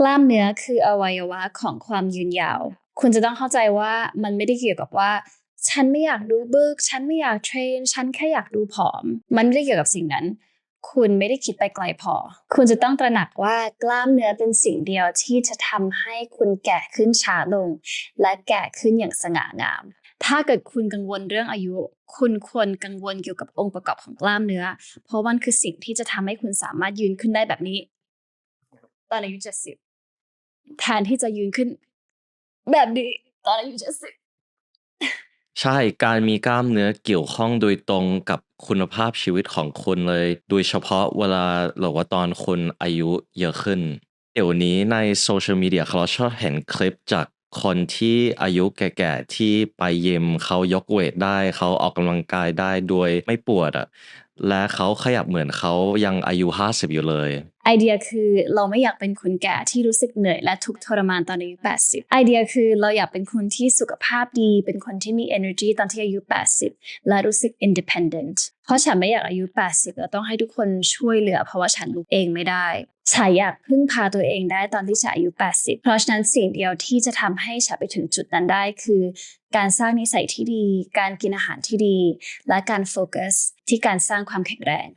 กล้ามเนื้อคืออวัยวะของความยืนยาว คุณจะต้องเข้าใจว่ามันไม่ได้เกี่ยวกับว่า ฉันไม่อยากดูบึก ฉันไม่อยากเทรน ฉันแค่อยากดูผอม มันไม่ได้เกี่ยวกับสิ่งนั้น คุณไม่ได้คิดไปไกลพอ คุณจะต้องตระหนักว่ากล้ามเนื้อเป็นสิ่งเดียวที่จะทำให้คุณแก่ขึ้นช้าลง และแก่ขึ้นอย่างสง่างามถ้าเกิดคุณกังวลเรื่องอายุ คุณควรกังวลเกี่ยวกับองค์ประกอบของกล้ามเนื้อ เพราะมันคือสิ่งที่จะทำให้คุณสามารถยืนขึ้นได้แบบนี้ ตอนอายุเจ็ดสิบ แทนที่จะยืนขึ้น แบบนี้ตอนอายุเจ็ดสิบใช่การมีกล้ามเนื้อเกี่ยวข้องโดยตรงกับคุณภาพชีวิตของคุณเลย โดยเฉพาะเวลาหรือว่าตอนคุณอายุเยอะขึ้น เดี๋ยวนี้ในโซเชียลมีเดียเขาชอบเห็นคลิปจากคนที่อายุแก่ๆที่ไปยิมเขายกเวทได้เขาออกกำลังกายได้โดยไม่ปวดอะ และเขาขยับเหมือนเขายังอายุ50อยู่เลย ไอเดียคือเราไม่อยากเป็นคนแก่ที่รู้สึกเหนื่อยและทุกทรมานตอนอายุ 80 ไอเดียคือเราอยากเป็นคนที่สุขภาพดี เป็นคนที่มี energy ตอนที่อายุ 80 และรู้สึก independent เพราะฉันไม่อยากอายุ 80 แล้วต้องให้ทุกคนช่วยเหลือ เพราะว่าฉันลุกเองไม่ได้ฉันอยากพึ่งพาตัวเองได้ตอนที่ฉันอายุ 80 เพราะฉะนั้นสิ่งเดียวที่จะทำให้ฉันไปถึงจุดนั้นได้คือ การสร้างนิสัยที่ดี การกินอาหารที่ดี และการโฟกัส ที่การสร้างความแข็งแรง